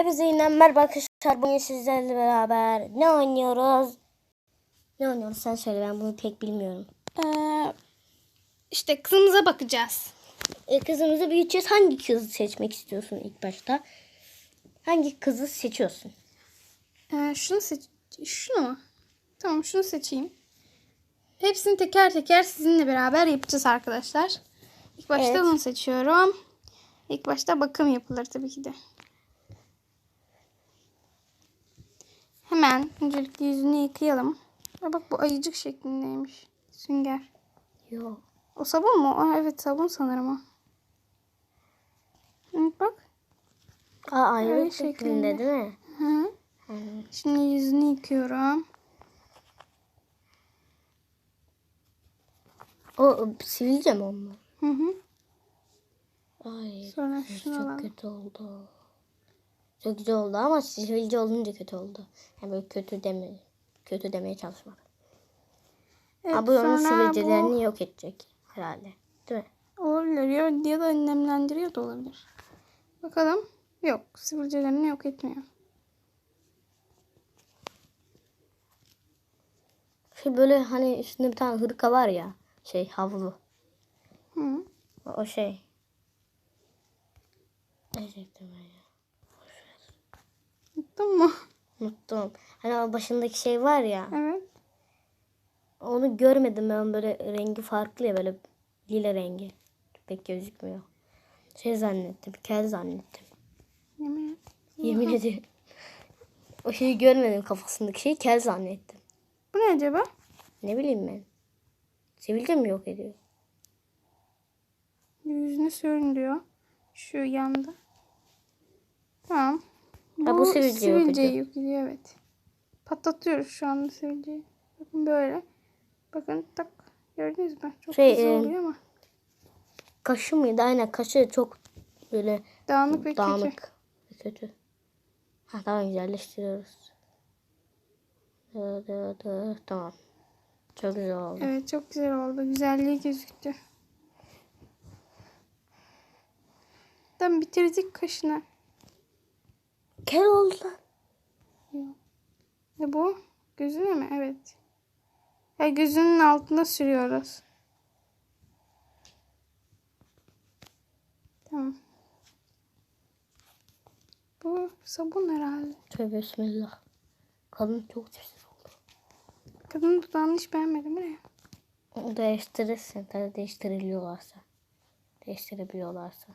Hepinize yeniden merhaba arkadaşlar. Bugün sizlerle beraber ne oynuyoruz? Ne oynuyoruz sen söyle ben bunu pek bilmiyorum. Ee, işte kızımıza bakacağız. E, kızımızı büyüteceğiz. Hangi kızı seçmek istiyorsun ilk başta? Hangi kızı seçiyorsun? Ee, şunu seç... Şunu mu? Tamam şunu seçeyim. Hepsini teker teker sizinle beraber yapacağız arkadaşlar. İlk başta Evet. bunu seçiyorum. İlk başta bakım yapılır tabii ki de. Hemen öncelikle yüzünü yıkayalım. Aa, bak bu ayıcık şeklindeymiş. Sünger. Yok. O sabun mu? Aa, evet sabun sanırım o. Evet bak. Aa ayrı şeklinde şeklinde. değil mi? Hı. Hı. Şimdi yüzünü yıkıyorum. O, o sivilce mi onlar? Hı hı. Ay Sonra çok alalım. kötü oldu. Çok güzel oldu ama sivilce olunca kötü oldu. Yani böyle kötü deme, kötü demeye çalışmadım. Evet, bu onun sivilcelerini yok edecek herhalde. Değil mi? bu olabilir ya, da nemlendiriyor da olabilir. Bakalım. Yok. Sivilcelerini yok etmiyor. Şey böyle hani üstünde bir tane hırka var ya. Şey havlu. Hı. O, şey. Diyecektim ben ya? Unuttun mu? Unuttum. Hani o başındaki şey var ya. Evet. Onu görmedim ben böyle rengi farklı ya böyle lila rengi. Pek gözükmüyor. Şey zannettim. Kel zannettim. Yemin. Yemin ederim. O şeyi görmedim kafasındaki şeyi kel zannettim. Bu ne acaba? Ne bileyim ben. Sivilce mi yok ediyor? Yüzüne sürün diyor. Şu yanda. Tamam. Ha, bu sivilceyi yok sivilceyi yok ediyor. Evet. Patlatıyoruz şu anda sivilceyi. Bakın böyle. Bakın tak. Gördünüz mü? Çok Şey, güzel e, oluyor ama. Kaşı mıydı? Aynen kaşı çok böyle Dağınık ve kötü. dağınık ve kötü. Ha tamam güzelleştiriyoruz. Dı dı dı. Tamam. Çok güzel oldu. Evet çok güzel oldu. Güzelliği gözüktü. Tamam bitirdik kaşını. Kel oldu. Ne bu? Gözüne mi? Evet. Ya gözünün altına sürüyoruz. Tamam. Bu sabun herhalde. Tövbe bismillah. Kadın çok güzel oldu. Kadının dudağını hiç beğenmedim. Ne? Değiştirirsin. Tabii değiştiriliyorlarsa. Değiştirebiliyorlarsa.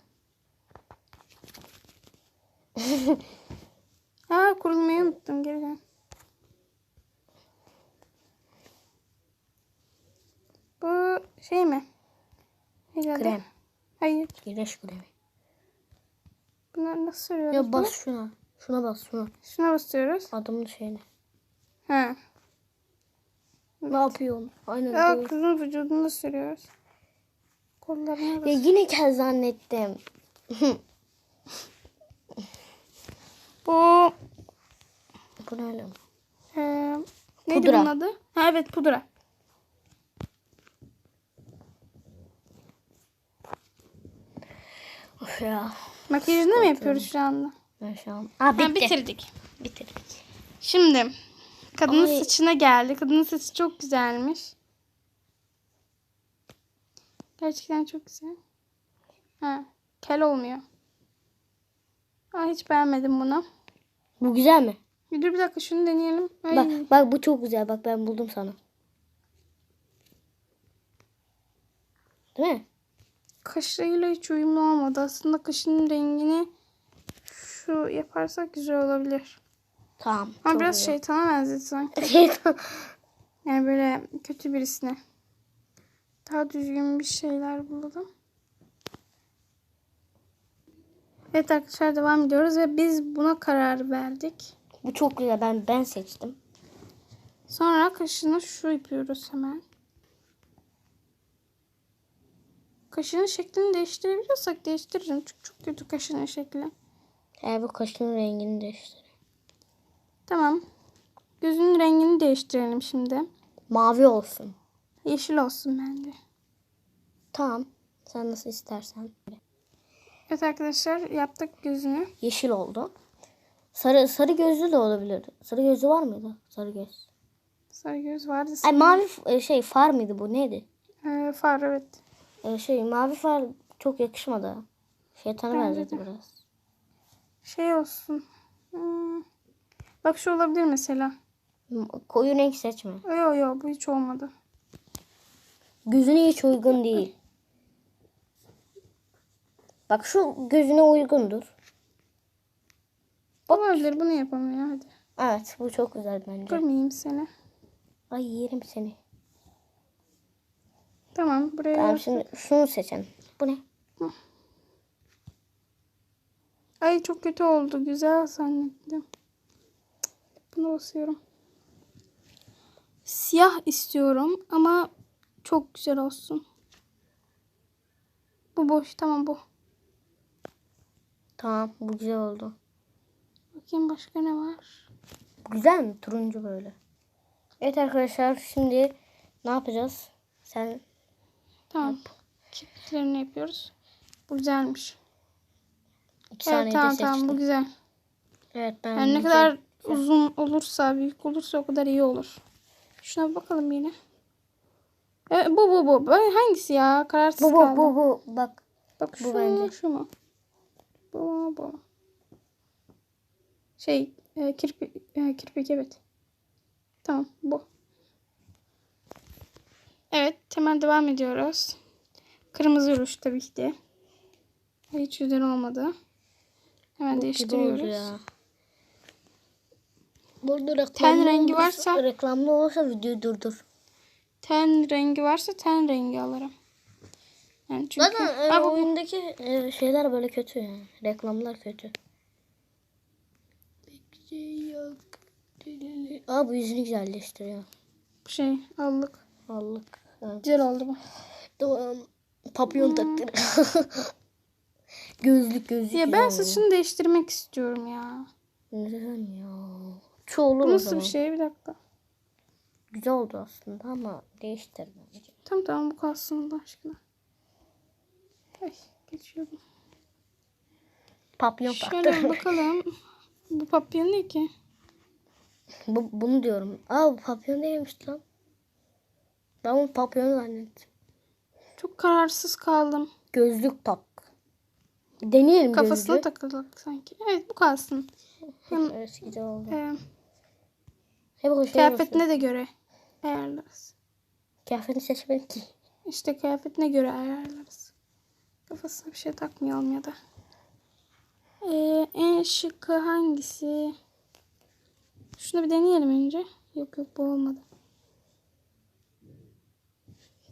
Aa kurulmayı unuttum. Geri dön. Bu şey mi? Adı? Krem. Hayır. Güneş kremi. Bunları nasıl sürüyoruz? Ya bas şuna. Şuna bas şuna. Şuna basıyoruz. Adamın şeyine. Ha. Ne yapıyorsun? Aynen doğru. kızın vücuduna sürüyoruz. Kollarına Ya da. yine kel zannettim. Bu Bu ne lan? e, neydi Pudra. bunun adı? Ha, evet pudra. Of ya. Makyajını mı yapıyoruz şu anda? Ben şu an. Aa Ha, bitti. bitirdik. Bitirdik. Şimdi kadının Ay. saçına geldi. Kadının saçı çok güzelmiş. Gerçekten çok güzel. Ha, kel olmuyor. Aa, hiç beğenmedim bunu. Bu güzel mi? Dur bir dakika şunu deneyelim. Ay, Bak bak bu çok güzel. Bak ben buldum sana. Değil mi? kaşlarıyla hiç uyumlu olmadı. Aslında kaşının rengini şu yaparsak güzel olabilir. Tamam. Ama biraz güzel. şeytana benzedi sanki. Şeytan. Yani böyle kötü birisine. Daha düzgün bir şeyler bulalım. Evet arkadaşlar devam ediyoruz ve biz buna karar verdik. bu çok güzel. Ben ben seçtim. Sonra kaşını şu yapıyoruz hemen. Kaşının şeklini değiştirebiliyorsak değiştiririm. Çünkü çok kötü kaşının şekli. Eğer bu kaşının rengini değiştir. Tamam. Gözünün rengini değiştirelim şimdi. Mavi olsun. Yeşil olsun bence. Tamam. Sen nasıl istersen. Evet arkadaşlar yaptık gözünü. Yeşil oldu. Sarı sarı gözlü de olabilir. Sarı gözlü var mıydı? Sarı göz. Sarı göz vardı. Ay mavi e, şey far mıydı bu neydi? Ee, far evet. E, şey mavi far çok yakışmadı. Benzedi de. biraz. Şey olsun. Hmm. Bak şu olabilir mesela. Koyu renk seçme. Yo yo bu hiç olmadı. Gözüne hiç uygun değil. Bak şu gözüne uygundur. Olabilir bunu yapalım ya hadi. Evet bu çok güzel bence. Kırmayayım seni. Ay yerim seni. Tamam buraya Tamam yap. şimdi şunu seçelim. Bu ne? Ay çok kötü oldu. Güzel zannettim. Bunu basıyorum. Siyah istiyorum ama çok güzel olsun. Bu boş. Tamam bu. Tamam bu güzel oldu. Bakayım başka ne var? Bu güzel mi? Turuncu böyle. Evet arkadaşlar şimdi ne yapacağız? Sen Tamam. Kirpiklerini yapıyoruz. Bu güzelmiş. iki Evet tamam seçtin. tamam bu güzel. Evet ben Yani ne güzel- kadar uzun olursa, büyük olursa o kadar iyi olur. Şuna bakalım yine. Evet, bu bu bu. Hangisi ya? Kararsız Bu bu kaldım. bu bu bak. Bak Bu şu bence. şu mu? Bu bu? Şey e, kirpik, e, kirpik evet. Tamam bu. Evet hemen devam ediyoruz. Kırmızı ruj tabii ki de. Hiç güzel olmadı. Hemen gibi değiştiriyoruz. Burada reklamlı Ten rengi olursa- varsa- reklamlı olursa videoyu durdur. Ten rengi varsa ten rengi alırım. Yani çünkü Zaten e, Aa, bu- oyundaki e, şeyler böyle kötü yani. Reklamlar kötü. Aa bu yüzünü güzelleştiriyor. şey allık. Allık. Evet. Güzel oldu bu. Tamam. Papyon taktır. gözlük gözlük. Ya ben saçını değiştirmek istiyorum ya. Neden ya? Çoğulu Bu nasıl zaman. bir şey? Bir dakika. Güzel oldu aslında ama değiştir bence. Tamam tamam bu kalsın Allah aşkına. Geçiyorum. Papyon Şöyle taktır. bakalım. Bu papyon ne ki? bu, bunu diyorum. Aa bu papyon değilmiş lan. Ben bunu papyon zannettim. Çok kararsız kaldım. Gözlük tak. Deneyelim Kafasına gözlüğü. takıldık sanki. Evet bu kalsın. Hem, Evet güzel oldu. e, Hep kıyafetine de göre ayarlarız. Kıyafetini seçmedik ki. İşte kıyafetine göre ayarlarız. Kafasına bir şey takmayalım ya da. Ee, en şıkkı hangisi? Şunu bir deneyelim önce. Yok yok bu olmadı.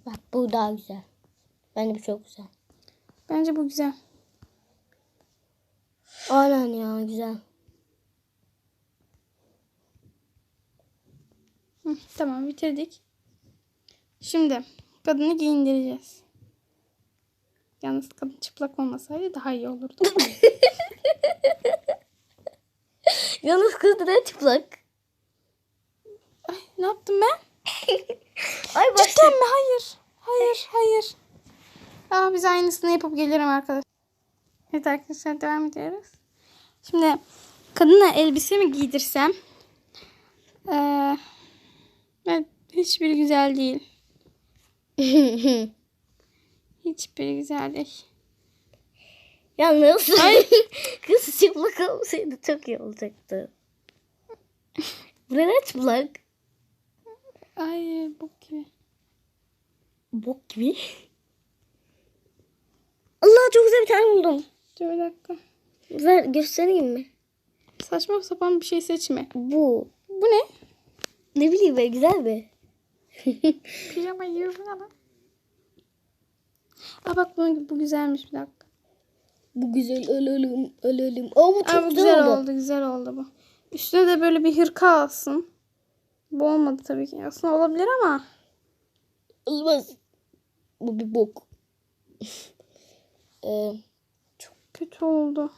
Bak bu daha güzel. Bence bu çok güzel. Bence bu güzel. Aynen ya güzel. Hı, tamam bitirdik. Şimdi kadını giyindireceğiz. Yalnız kadın çıplak olmasaydı daha iyi olurdu. Yalnız kız da çıplak. Ay ne yaptım ben? Ay. Cidden mi? Hayır. Hayır, hayır. Aa, biz aynısını yapıp gelirim arkadaşlar. Evet arkadaşlar devam ediyoruz. Şimdi kadına elbise mi giydirsem? Ee, evet, hiçbir güzel değil. Hiçbir güzel değil. Yalnız kız çıplak olsaydı çok iyi olacaktı. Bu ne çıplak? Ay bok gibi. Bok gibi. Allah çok güzel bir tane buldum. Dur bir dakika. Ver göstereyim mi? Saçma sapan bir şey seçme. Bu. Bu ne? Ne bileyim ben güzel bir. Pijama ne lan? Aa bak bu, bu güzelmiş bir dakika. Bu güzel ölelim ölelim. Aa bu çok Aa, bu güzel, güzel oldu. oldu. Güzel oldu bu. Üstüne de böyle bir hırka alsın. Bu olmadı tabii ki. Aslında olabilir ama. Olmaz. Bu bir bok. ee, Kötü oldu.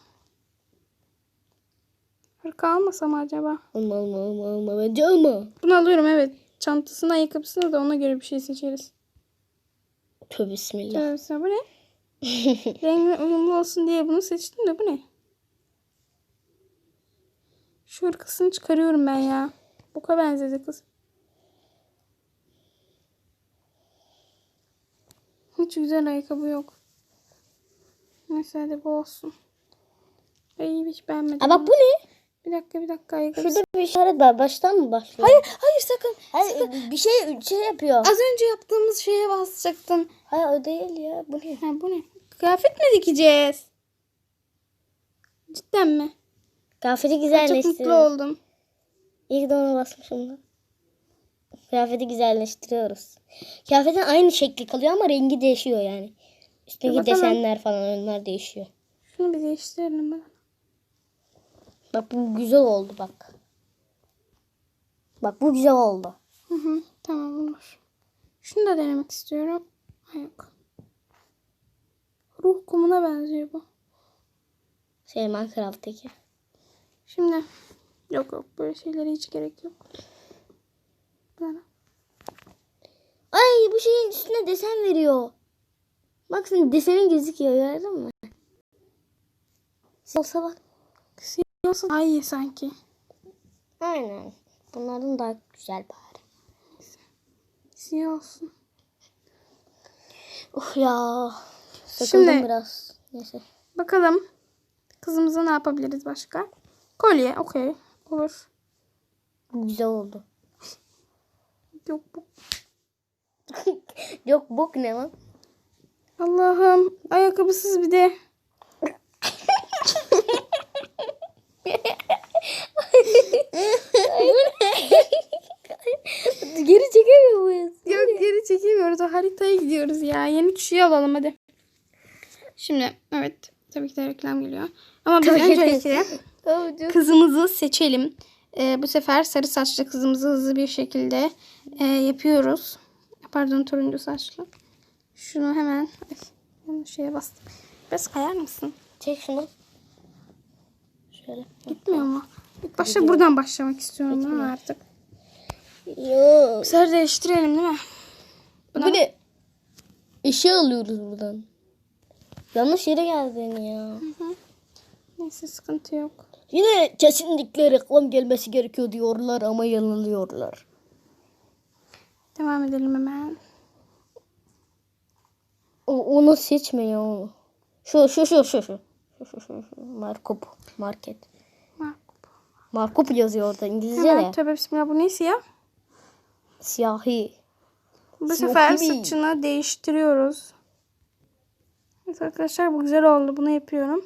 Hırka almasam acaba? alma alma alma alma bence alma. Bunu alıyorum evet. Çantasına ayakkabısına da ona göre bir şey seçeriz. Tövbe bismillah. Şöyle bu ne? Rengi uyumlu olsun diye bunu seçtim de bu ne? Şu hırkasını çıkarıyorum ben ya. Boka benzedi kız. Hiç güzel ayakkabı yok. Neyse hadi bu olsun. Ay hiç beğenmedim. Bak bu ne? Bir dakika bir dakika ayakkabı. Şurada bir işaret var. Baştan mı başlıyor? Hayır hayır sakın. Hayır bir şey şey yapıyor. Az önce yaptığımız şeye basacaktın. Hayır o değil ya. Bu ne? Ha, bu ne? Kıyafet mi dikeceğiz? Cidden mi? Kıyafeti Çok güzelleştiriyor. mutlu oldum. İyi ki de ona basmışım da. Kıyafeti güzelleştiriyoruz. Kıyafetin aynı şekli kalıyor ama rengi değişiyor yani. Üstündeki bakalım. desenler falan onlar değişiyor. Şunu bir değiştirelim ben. Bak bu güzel oldu bak. Bak bu güzel oldu. Hı hı, tamam olur. Şunu da denemek istiyorum. Yok. Ruh kumuna benziyor bu. Şey Minecraft'taki. Şimdi yok yok böyle şeylere hiç gerek yok. Böyle. Ay bu şeyin üstüne desen veriyor. Bak senin desenin gözüküyor gördün mü? Olsa bak. Siyah daha iyi sanki. Aynen. Bunların daha güzel bari. Siyah olsun. Oh ya. Sıkıldım Şimdi- biraz. Neyse. Bakalım kızımıza ne yapabiliriz başka? Kolye okey olur. Güzel oldu. Yok bu. Yok bok ne lan? Allah'ım ayakkabısız bir de. Geri çekemiyor muyuz? Yok geri çekemiyoruz. O haritaya gidiyoruz ya. Yeni kişiyi alalım hadi. Şimdi evet. Tabii ki de reklam geliyor. Ama biz öncelikle kızımızı seçelim. Ee, bu sefer sarı saçlı kızımızı hızlı bir şekilde e, yapıyoruz. Pardon turuncu saçlı. Şunu hemen ay, şeye bastım. Biraz kayar mısın? Çek şunu. Şöyle. Gitmiyor mu? İlk başta buradan başlamak istiyorum ben artık. Yok. Bu sefer değiştirelim değil mi? Bu ne? Eşya alıyoruz buradan. Yanlış yere geldin ya. Neyse sıkıntı yok. Yine kesinlikle reklam gelmesi gerekiyor diyorlar ama yanılıyorlar. Devam edelim hemen. O, onu seçme ya şu şu şu şu. Şu şu şu. şu. Markup. Market. Markup yazıyor orada İngilizce Hemen de. tövbe bismillah bu neyse ya? Siyahi. Bu Yok sefer saçını değiştiriyoruz. Evet arkadaşlar bu güzel oldu. Bunu yapıyorum.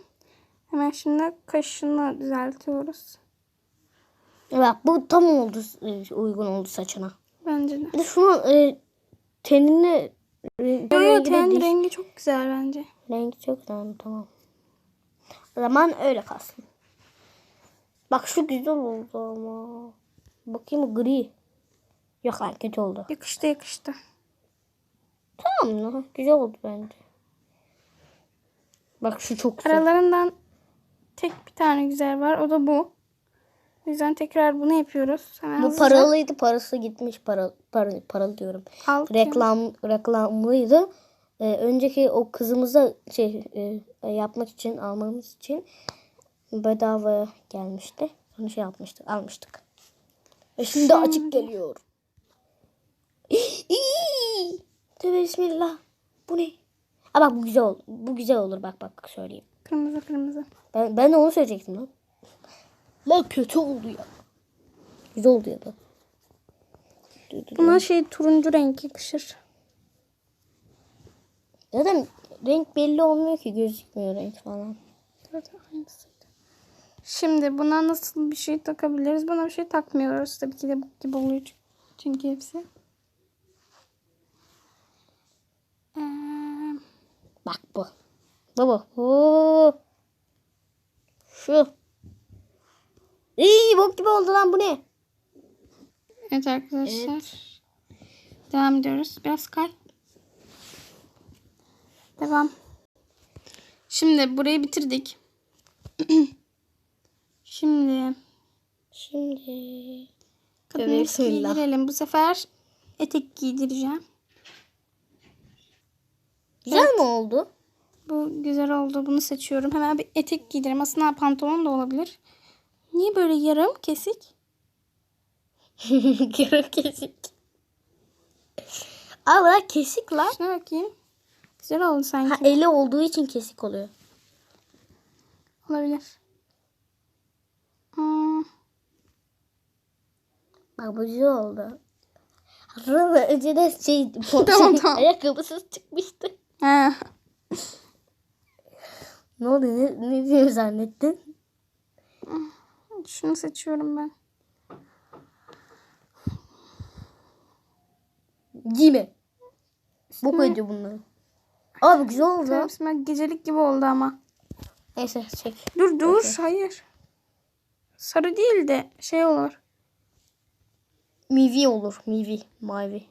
Hemen şimdi kaşını düzeltiyoruz. Bak bu tam oldu e, uygun oldu saçına. Bence de. Bir de şunu e, tenine re- Yo yo ten rengi çok güzel bence. Rengi çok güzel tamam. O zaman öyle kalsın. Bak şu güzel oldu ama. Bakayım gri. Yok lan kötü oldu. Yakıştı yakıştı. Tamam lan güzel oldu bence. Bak şu çok güzel. Aralarından tek bir tane güzel var. O da bu. O yüzden tekrar bunu yapıyoruz. Hemen Bu hızlıca paralıydı parası gitmiş para, para, paralı diyorum. aldık. Reklam reklamlıydı. Ee, önceki o kızımıza şey e, yapmak için almamız için bedava gelmişti. Onu şey yapmıştık almıştık. Ve şimdi açık geliyor. Tövbe bismillah. Bu ne? Aa bak bu güzel olur. Bu güzel olur bak bak söyleyeyim. Kırmızı kırmızı. Ben, ben de onu söyleyecektim lan. Lan kötü oldu ya. Güzel oldu ya da. Buna şey turuncu renk yakışır. Zaten renk belli olmuyor ki gözükmüyor renk falan. Evet, aynısıydı. Şimdi buna nasıl bir şey takabiliriz? Buna bir şey takmıyoruz. Tabii ki de bu gibi oluyor çünkü- hepsi. Ee, Bak bu. Baba. Oo. Şu. İyi bok gibi oldu lan bu ne? evet arkadaşlar. Devam ediyoruz. Biraz kay. Devam. Şimdi burayı bitirdik. Şimdi Şimdi. kadını Bismillah. giydirelim. Bu sefer etek giydireceğim. Güzel mi oldu? Bu güzel oldu. Bunu seçiyorum. Hemen bir etek giydirelim. Aslında pantolon da olabilir. Niye böyle yarım kesik? Yarım kesik. Aa bırak kesik lan. Şuna bakayım. Güzel oldu sanki. Ha, eli olduğu için kesik oluyor. Olabilir. Hmm. Bak bu güzel oldu. Hatırladın? Önceden şey, Tamam, tamam. ayakkabısız çıkmıştı. Ha. Ne oldu? Ne, ne diyor zannettin? Şunu seçiyorum ben. Giyme. Bu koydu bunları. Abi güzel oldu. Hepsi gecelik gibi oldu ama. Neyse çek. Dur dur hayır. Sarı değil de şey olur. Mivi olur. Mivi. Mavi.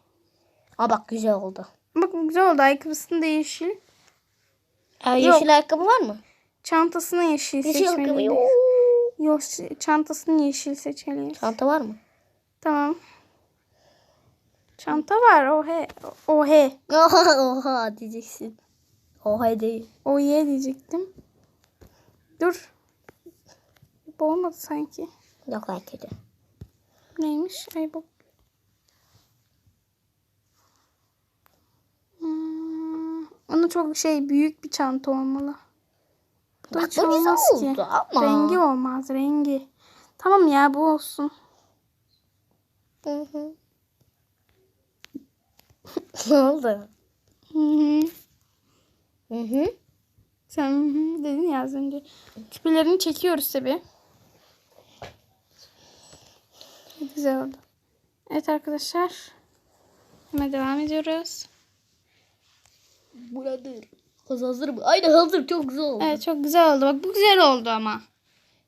Aa bak güzel oldu. Bak bu güzel oldu. Ayakkabısında yeşil. Aa, yeşil ayakkabı var mı? Çantasını yeşil, Yeşil seçmeliyiz. yok. Yok çantasını yeşil seçmeliyiz. Çanta var mı? Tamam. Çanta var. O he. O he. Oha oha diyeceksin. Oha değil. O ye diyecektim. Dur. Bu olmadı sanki. Yok kedi. Neymiş? Ay bak. Hmm, onun çok şey büyük bir çanta olmalı. Bu da Bak hiç bu olmaz ki. ama. Rengi olmaz rengi. Tamam ya bu olsun. Hı hı. ne oldu? Hı hı. Hı hı. Sen hı hı dedin ya az önce. Küpelerini çekiyoruz tabi. Güzel oldu. Evet arkadaşlar. Hemen devam ediyoruz. Buradır. Kız hazır mı? Aynen hazır. Çok güzel oldu. Evet çok güzel oldu. Bak bu güzel oldu ama.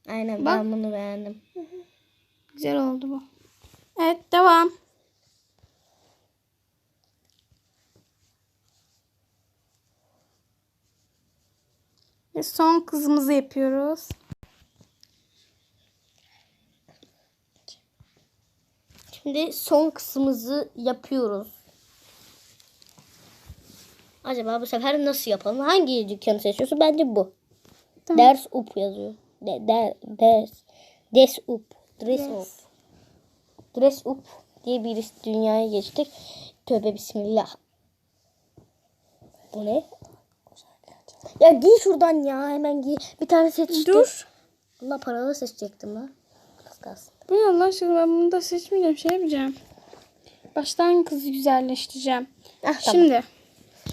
Aynen Bak. ben bunu beğendim. Güzel oldu bu. Evet devam. Ve son kızımızı yapıyoruz. Şimdi son kısmımızı yapıyoruz. Acaba bu sefer nasıl yapalım? Hangi dükkanı seçiyorsun? Bence bu. Tamam. Ders up yazıyor. De, de, ders. Des up. Dress Yes. up. Dress up diye bir dünyaya geçtik. Tövbe bismillah. Bu ne? Ya giy şuradan ya. Hemen giy. Bir tane seç işte. Dur. Allah paralı seçecektim lan. Az kalsın. Bu ne Allah aşkına ben bunu da seçmeyeceğim. Şey yapacağım. Baştan kızı güzelleştireceğim. Ah, tamam. Şimdi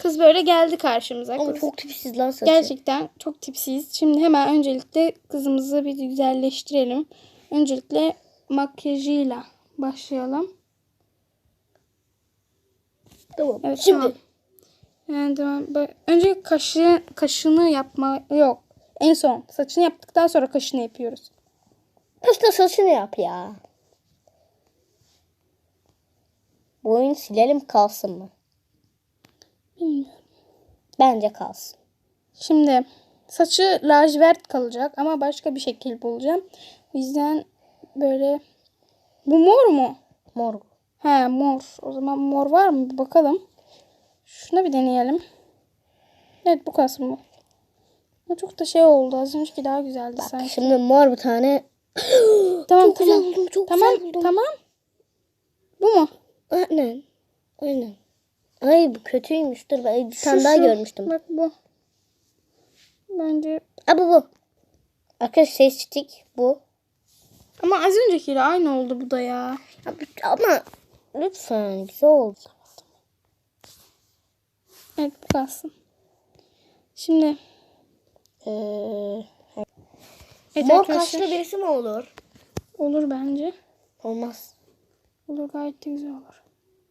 kız böyle geldi karşımıza. Ama Kız çok tipsiz lan saçı. Gerçekten çok tipsiz. Şimdi hemen öncelikle kızımızı bir güzelleştirelim. Öncelikle makyajıyla başlayalım. Tamam. Evet Şimdi tamam. Yani tamam. Önce kaşı, kaşını yapma yok. En son saçını yaptıktan sonra kaşını yapıyoruz. Başta saçını yap ya. Bu oyunu silelim kalsın mı? Bilmiyorum. Bence kalsın. Şimdi saçı lacivert kalacak ama başka bir şekil bulacağım. O yüzden böyle bu mor mu? Mor. He mor. O zaman mor var mı? Bir bakalım. Şuna bir deneyelim. Evet bu kalsın bu. Bu çok da şey oldu. Az önceki daha güzeldi sanki. Şimdi mor bir tane. Tamam çok güzel tamam. buldum. Çok tamam güzel tamam. Bu mu? Aynen. Aynen. Ay bu kötüymüş. Dur ben bir tane daha görmüştüm. Bak bu. Bence Aa bu bu. Arkadaşlar seçtik bu. ama az öncekiyle aynı oldu bu da ya. Abi, ama lütfen güzel oldu. Evet bu kalsın. Şimdi Ee, evet mor arkadaşlar. kaşlı birisi mi olur? Olur bence. Olmaz. Olur gayet de güzel olur.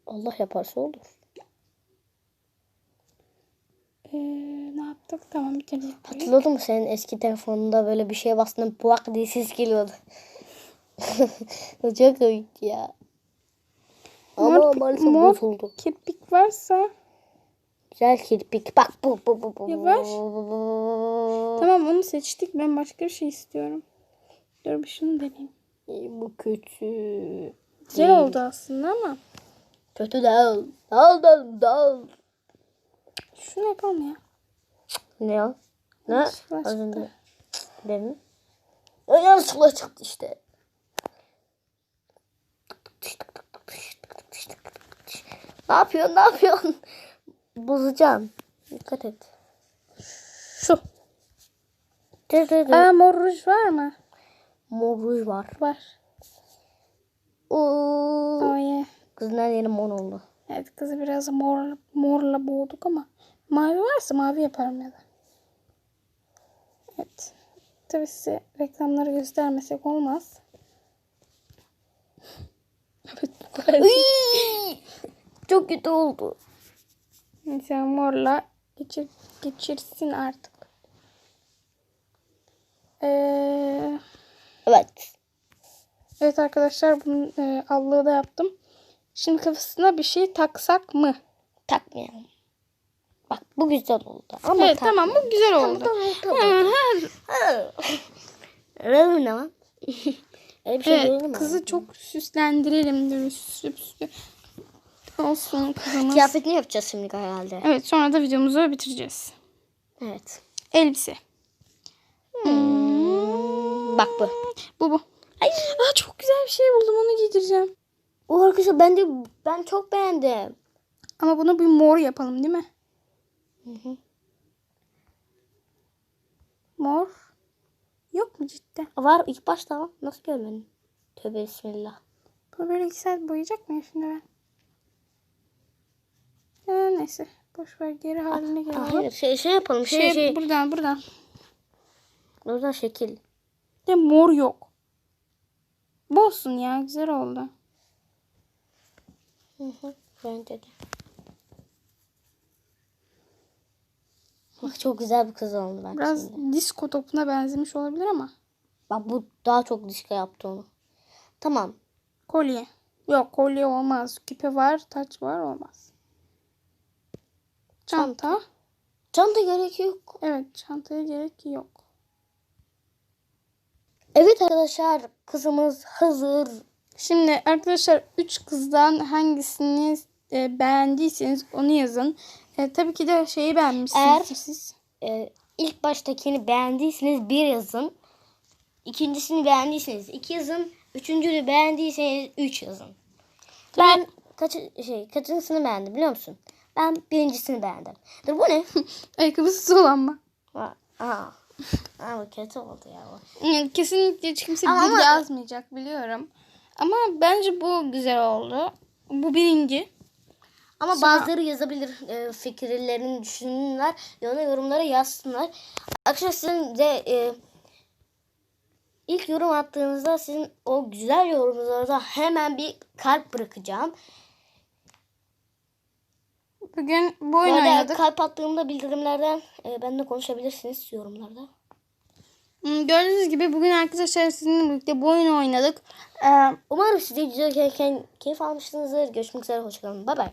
Allah yaparsa olur. Ee, ne yaptık? Tamam bitirdik. Hatırladın mı senin eski telefonunda böyle bir şeye bastığında buak diye ses geliyordu. Çok komikti ya. Ama Mor- maalesef mor- bozuldu. Kirpik varsa Güzel kirpik. Bak bu bu bu bu. Yavaş. tamam onu seçtik. Ben başka bir şey istiyorum. Dur bir şunu deneyeyim. Ee, Bu kötü. Güzel oldu aslında ama Kötü dal. Dal dal dal. şunu yapalım ya. Ne o? Ne? Az önce. Dedin. Yanlışlıkla çıktı işte. Ne yapıyorsun? Ne yapıyorsun? Bozacağım. Dikkat et. Şu. Dır dır dır. Aa mor ruj var mı? Mor ruj var. Var. Oo. Oh yeah. Kızın her yeri mor oldu. Evet kızı biraz mor, morla boğduk ama mavi varsa mavi yaparım ya da. Evet. Tabii size reklamları göstermesek olmaz. evet! Çok kötü oldu. Mesela morla geçir, geçirsin artık. Ee, Evet. evet arkadaşlar bunun e, allığı da yaptım. Şimdi kafasına bir şey taksak mı? Takmayalım. Bak bu güzel oldu. Ama evet tak- tamam bu güzel oldu. Tamam tamam. Öyle mi lan? Öyle bir şey Evet kızı çok süslendirelim. Süslü püslü. Olsun kızımız. Kıyafetini yapacağız şimdi herhalde. Evet sonra da videomuzu bitireceğiz. Evet. Elbise. Bak bu. Bu bu. Ay. Aa, çok güzel bir şey buldum onu giydireceğim. O arkadaşlar ben de ben çok beğendim. Ama bunu bir mor yapalım değil mi? hı. Mor. Yok mu cidden? Var ilk başta ama nasıl görmedin? Tövbe bismillah. Bunu böyle iki saat boyayacak mıyım şimdi ben? Ee, neyse. Boş ver geri haline Aa, gelelim. hayır şey, şey yapalım. Şey Şey, şey. buradan buradan. Oradan şekil. De mor yok. Bu olsun ya güzel oldu. Hı hı. Bence de. Bak çok güzel bir kız oldu bak Biraz şimdi. disko topuna benzemiş olabilir ama. Bak bu daha çok diska yaptı onu. Tamam. Kolye. Yok kolye olmaz. Küpe var, taç var olmaz. Çanta. Çanta gerek yok. Evet çantaya gerek yok. Evet arkadaşlar kızımız hazır. Şimdi arkadaşlar 3 kızdan hangisini e, beğendiyseniz onu yazın. E, tabii ki de şeyi beğenmişsiniz Eğer- siz. Ee, ilk baştakini beğendiyseniz bir yazın. İkincisini beğendiyseniz iki yazın. Üçüncünü beğendiyseniz üç yazın. Ben kaç şey kaçıncısını beğendim biliyor musun? Ben birincisini beğendim. Dur bu ne? Ayakkabısız olan mı? Aa, bu kötü oldu ya. bu. Yani Kesinlikle hiç kimse Ama- ama- yazmayacak biliyorum. Ama bence bu güzel oldu. Bu birinci. Ama Sonra- bazıları yazabilir e, fikirlerini düşünsünler. Ya ona yorumlara yazsınlar. Arkadaşlar sizin de e, ilk yorum attığınızda sizin o güzel yorumlarınıza hemen bir kalp bırakacağım. Bugün bu oyun arada oynadık. kalp attığımda bildirimlerden e, benimle konuşabilirsiniz yorumlarda. Hmm, Gördüğünüz gibi bugün arkadaşlar sizinle birlikte bu oyunu oynadık. Ee, Umarım siz de güzel keyif almışsınızdır. Görüşmek üzere. Hoşçakalın. Bay bay.